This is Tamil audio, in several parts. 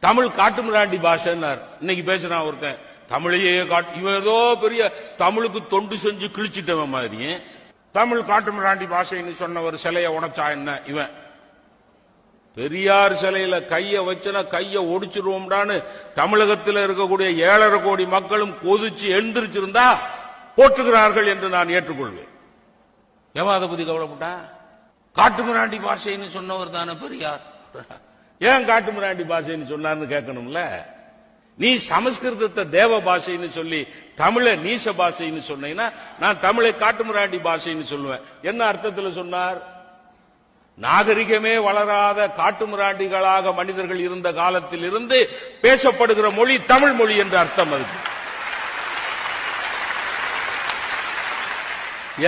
தமிழ் காட்டு மிராண்டி பாஷன்னார். இன்னைக்கு பேசுறான் ஒருத்தன். தமிழையே காட்டு இவன் ஏதோ பெரிய தமிழுக்கு தொண்டு செஞ்சு கிழிச்சிட்டவன் மாதிரி. தமிழ் காட்டு மிராண்டி பாஷைன்னு சொன்ன ஒரு சிலையை உடைச்சா என்ன இவன்? பெரியார் சிலையில கைய வச்சுனா கைய ஒடிச்சிருவோம்டான்னு தமிழகத்தில் இருக்கக்கூடிய ஏழரை கோடி மக்களும் கொதிச்சு எழுந்திருச்சிருந்தா போற்றுகிறார்கள் என்று நான் ஏற்றுக்கொள்வேன். ஏமா அதை பத்தி கவலைப்பட்டா காட்டு மிராண்டி பாஷைன்னு சொன்னவர் தானே பெரியார். ஏன் காட்டுமிராண்டி பாஷைன்னு சொன்னார்னு கேட்கணும்ல? நீ சமஸ்கிருதத்தை தேவ பாஷைன்னு சொல்லி தமிழை நீச பாஷைன்னு சொன்னீங்கன்னா நான் தமிழை காட்டுமிராண்டி பாஷைன்னு சொல்லுவேன். என்ன அர்த்தத்தில் சொன்னார்? நாகரிகமே வளராத காட்டுமிராண்டிகளாக மனிதர்கள் இருந்த காலத்தில் இருந்து பேசப்படுகிற மொழி தமிழ் மொழி என்ற அர்த்தம் அதுக்கு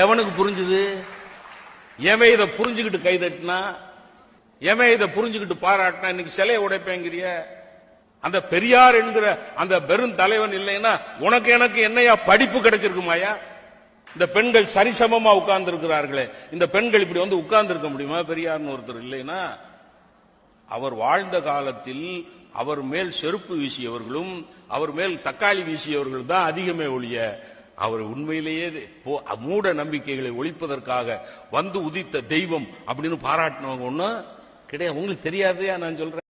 எவனுக்கு புரிஞ்சுது? எவன் இதை புரிஞ்சுக்கிட்டு கைதட்டினா எவன் இதை புரிஞ்சுக்கிட்டு பாராட்டினா இன்னைக்கு சிலையை உடைப்பேங்கிறிய? அந்த பெரியார் என்கிற அந்த பெரும் தலைவன் இல்லைன்னா உனக்கு எனக்கு என்னையா படிப்பு கிடைச்சிருக்குமாயா இந்த பெண்கள் சரிசமமா உட்கார்ந்து இருக்கிறார்களே இந்த பெண்கள் இப்படி வந்து உட்கார்ந்து இருக்க முடியுமா? பெரியார்னு ஒருத்தர் இல்லைன்னா அவர் வாழ்ந்த காலத்தில் அவர் மேல் செருப்பு வீசியவர்களும் அவர் மேல் தக்காளி வீசியவர்கள் தான் அதிகமே ஒழிய அவர் உண்மையிலேயே போ- மூட நம்பிக்கைகளை ஒழிப்பதற்காக வந்து உதித்த தெய்வம் அப்படின்னு பாராட்டினவங்க ஒன்னும் கிடையாது. உங்களுக்கு தெரியாதையா நான் சொல்றேன்.